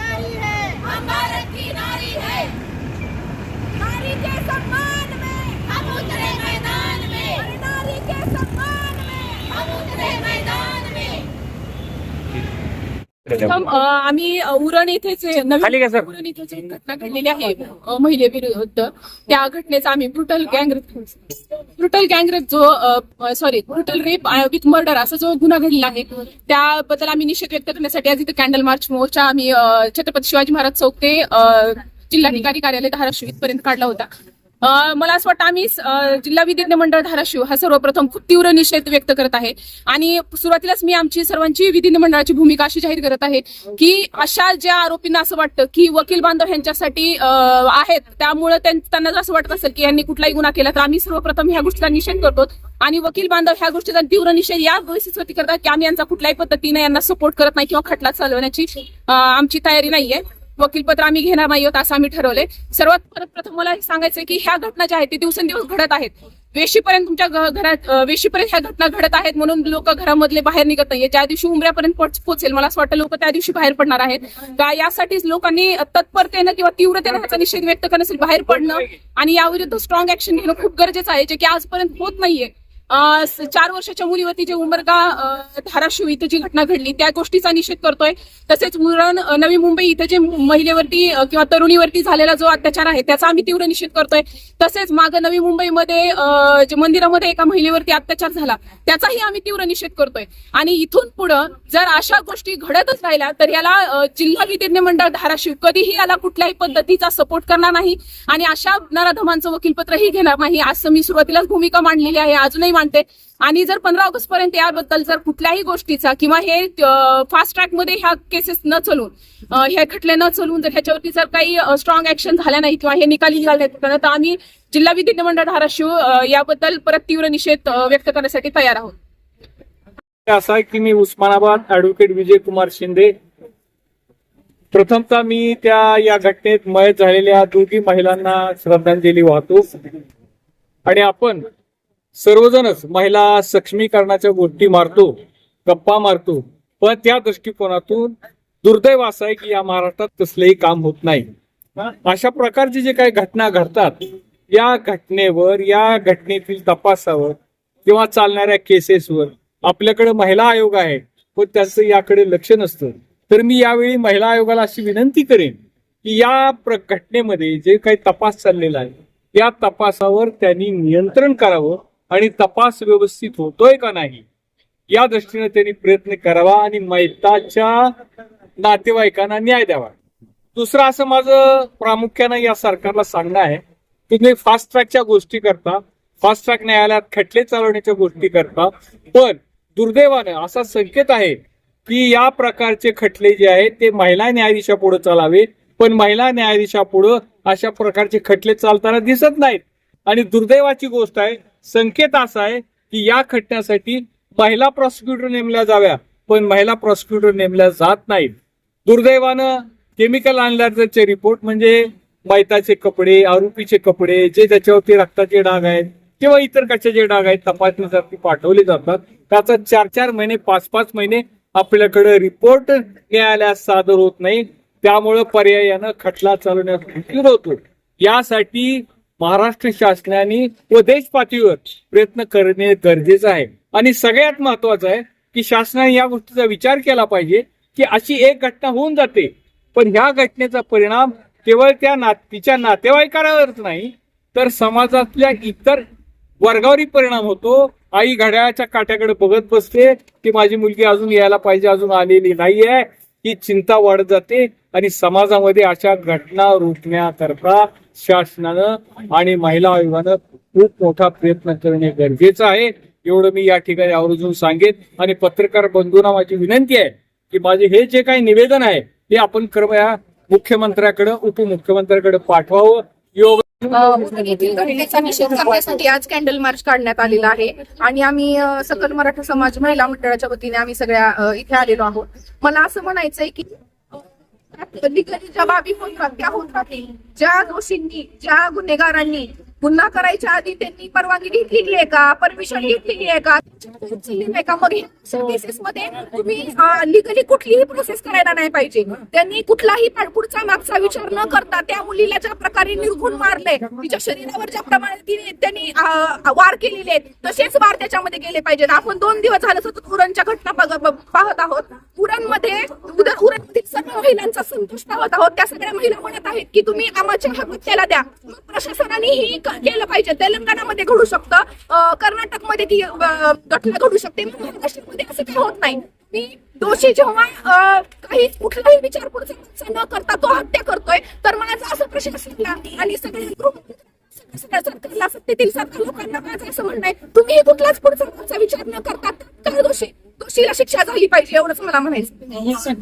नारी है हम भारत की नारी है नारी के सम्मान में हम उतरे मैदान में नारी के सम्मान में हम उतरे मैदान में प्रथम अ, आम्ही अ, उरण हे खाली नवीन सर. उरण इथं जी घटना घडलेली आहे अ, महिलेविरुद्ध त्या घटनेचा आम्ही ब्रुटल गँगरेप ब्रुटल गँगरेप जो sorry brutal rape with murder असा जो गुन्हा घडलेला आहे त्याबद्दल आम्ही निषेध व्यक्त करण्यासाठी आज इथं कॅन्डल मार्च मोर्चा आम्ही अ, छत्रपती शिवाजी महाराज चौक ते अ, जिल्हाधिकारी कार्यालय धाराशिव इथपर्यंत काढला होता मला असं वाटतं आम्ही जिल्हा विधिज्ञ मंडळ धाराशिव हा सर्वप्रथम खूप तीव्र निषेध व्यक्त करत आहे. आणि सुरुवातीलाच मी आमची सर्वांची विधिज्ञ मंडळाची भूमिका अशी जाहीर करत आहे की अशा ज्या आरोपींना असं वाटतं की वकील बांधव यांच्यासाठी आहेत त्यामुळे त्यांना जर असं वाटत असेल की यांनी कुठलाही गुन्हा केला तर आम्ही सर्वप्रथम ह्या गोष्टीचा निषेध करतो. आणि वकील बांधव ह्या गोष्टीचा तीव्र निषेध या परिस्थितीवरती करतात की आम्ही यांचा कुठल्याही पद्धतीने यांना सपोर्ट करत नाही किंवा खटला चालवण्याची आमची तयारी नाहीये. वकीलपत्र आम्ही घेणार नाही आहोत असं आम्ही ठरवलंय. सर्वात परत प्रथम मला हे सांगायचंय की ह्या घटना ज्या आहेत ते दिवसेंदिवस घडत आहेत. वेशीपर्यंत तुमच्या घरात वेशीपर्यंत ह्या घटना घडत आहेत म्हणून लोक घरामधले बाहेर निघत नाहीये ज्या दिवशी उमऱ्यापर्यंत पोहोचेल मला असं वाटतं लोक त्या दिवशी बाहेर पडणार आहेत. का यासाठीच लोकांनी तत्परतेनं किंवा तीव्रतेनं ह्याचा निषेध व्यक्त करण्यासाठी बाहेर पडणं आणि याविरुद्ध स्ट्रॉंग ऍक्शन घेणं खूप गरजेचं आहे जे की आजपर्यंत होत नाहीये. चार वर्षाच्या मुलीवरती जे उमरगा धाराशिव इथं जी घटना घडली त्या गोष्टीचा निषेध करतोय. तसेच मुरण नवी मुंबई इथं जे महिलेवरती किंवा तरुणीवरती झालेला जो अत्याचार आहे त्याचा आम्ही तीव्र निषेध करतोय. तसेच माग नवी मुंबईमध्ये जे मंदिरामध्ये एका महिलेवरती अत्याचार झाला त्याचाही आम्ही तीव्र निषेध करतोय. आणि इथून पुढं जर अशा गोष्टी घडतच राहिल्या तर याला जिल्हा विधिज्ञ मंडळ धाराशिव कधीही याला कुठल्याही पद्धतीचा सपोर्ट करणार नाही. आणि अशा नराधमांचं वकीलपत्रही घेणार नाही. असं मी सुरुवातीलाच भूमिका मांडलेली आहे. अजूनही मानते. आणि जर पंधरा ऑगस्ट पर्यंत याबद्दल जर कुठल्याही गोष्टीचा किंवा हे फास्ट ट्रॅकमध्ये ह्या केसेस न चलून हे खटले न चलून जर ह्याच्यावरती जर काही स्ट्रॉंग ऍक्शन झाल्या नाही किंवा हे निकाली झाले नाही तर आम्ही जिल्हा विधिज्ञ मंडळ धाराशिव याबद्दल परत तीव्र निषेध व्यक्त करण्यासाठी तयार आहोत. असा आहे की मी उस्मानाबाद ऍडव्होकेट विजय कुमार शिंदे. प्रथमतः मी त्या या घटनेत मयत झालेल्या दोघी महिलांना श्रद्धांजली वाहतो. आणि आपण सर्वजणच महिला सक्षमीकरणाच्या गोष्टी मारतो गप्पा मारतो. पण त्या दृष्टिकोनातून दुर्दैव असं आहे की या महाराष्ट्रात कसलेही काम होत नाही. अशा प्रकारची जे काही घटना घडतात या घटनेवर या घटनेतील तपासावर किंवा चालणाऱ्या केसेसवर आपल्याकडे महिला आयोग आहे पण त्याचं याकडे लक्ष नसतं. तर मी यावेळी महिला आयोगाला अशी विनंती करेन की या घटनेमध्ये जे काही तपास चाललेला आहे या तपासावर त्यांनी नियंत्रण करावं. आणि तपास व्यवस्थित होतोय का नाही? या दृष्टीने त्यांनी प्रयत्न करावा आणि मैताच्या नातेवाईकांना न्याय द्यावा. दुसरं असं माझं प्रामुख्यानं या सरकारला सांगणं आहे की तुम्ही फास्ट ट्रॅकच्या गोष्टी करता. फास्ट ट्रॅक न्यायालयात खटले चालवण्याच्या गोष्टी करता. पण दुर्दैवानं असा संकेत आहे की या प्रकारचे खटले जे आहेत ते महिला न्यायाधीशापुढे चालावे पण महिला न्यायाधीशापुढं अशा प्रकारचे खटले चालताना दिसत नाहीत. आणि दुर्दैवाची गोष्ट आहे संकेत असा आहे की या खटण्यासाठी महिला प्रॉसिक्युटर नेमल्या जाव्या पण महिला प्रॉसिक्युटर नेमल्या जात नाहीत. दुर्दैवानं केमिकल आणल्याचे रिपोर्ट म्हणजे मैताचे कपडे आरोपीचे कपडे जे त्याच्यावरती रक्ताचे डाग आहेत किंवा इतर कशाचे डाग आहेत तपासणीसाठी पाठवले जातात. त्याचा चार चार महिने पाच पाच महिने आपल्याकडे रिपोर्ट न्यायालयात सादर होत नाही. त्यामुळं पर्यायानं खटला चालवण्यास उशीर होतो. यासाठी महाराष्ट्र शासनाने व देश पातळीवर प्रयत्न करणे गरजेचं आहे. आणि सगळ्यात महत्वाचं आहे की शासनाने या गोष्टीचा विचार केला पाहिजे की अशी एक घटना होऊन जाते. पण ह्या घटनेचा परिणाम केवळ त्या ना तिच्या नातेवाईकांवरच नाही तर समाजातल्या इतर वर्गावरही परिणाम होतो. आई घड्याळाच्या काट्याकडे बघत बसते की माझी मुलगी अजून यायला पाहिजे अजून आलेली नाहीये ही चिंता वाढत जाते. आणि समाजामध्ये अशा घटना रोखण्याकरता शासनानं आणि महिला आयोगानं खूप मोठा प्रयत्न करणे गरजेचं आहे. एवढं मी या ठिकाणी आवर्जून सांगेन. आणि पत्रकार बंधूंना माझी विनंती आहे की माझे हे जे काही निवेदन आहे ते आपण कृपया मुख्यमंत्र्याकडे उपमुख्यमंत्र्याकडे पाठवावं. योग घटनेचा निषेध करण्यासाठी आज कॅन्डल मार्च काढण्यात आलेला आहे. आणि आम्ही सकल मराठा समाज महिला मंडळाच्या वतीने आम्ही सगळ्या इथे आलेलो आहोत. मला असं म्हणायचंय की कधी ज्या बाबी होत राहत त्या होत राहतील ज्या दोषींनी ज्या गुन्हेगारांनी गुन्हा करायच्या आधी त्यांनी परवानगी घेतलेली आहे का? परमिशन घेतलेली आहे का? का मग मध्ये तुम्ही लिगली कुठलीही प्रोसेस करायला नाही पाहिजे. त्यांनी कुठलाही पा- पुढचा मागचा विचार न करता त्या मुलीला ज्या प्रकारे निर्घुण मारले तिच्या शरीरावर ज्या प्रमाणे त्यांनी वार केलेले आहेत तसेच वार त्याच्यामध्ये गेले पाहिजेत. आपण दोन दिवस झालं सतत उरणच्या घटना पाहत आहोत. उरणमध्ये उदर उरणमधील सर्व महिलांचा संतोष पाहत आहोत. त्या सगळ्या महिला म्हणत आहेत की तुम्ही आम्हाच्या हक्याला द्या. प्रशासनाने प्रशासनानेही केलं पाहिजे. तेलंगणामध्ये घडू शकतं. कर्नाटकमध्ये ती घटना घडू शकते. महाराष्ट्रामध्ये असं काही होत नाही. मी दोषी जेव्हा काही कुठलाही विचार पुढचा न करता तो हत्या करतोय तर मला असं प्रशासनाला आणि सगळ्या सगळ्या सरकारला सत्तेतील सरकार लोकांना माझं असं म्हणणं आहे. तुम्ही कुठलाच पुढचा विचार न करता दोषी दोषीला शिक्षा झाली पाहिजे एवढंच मला म्हणायचं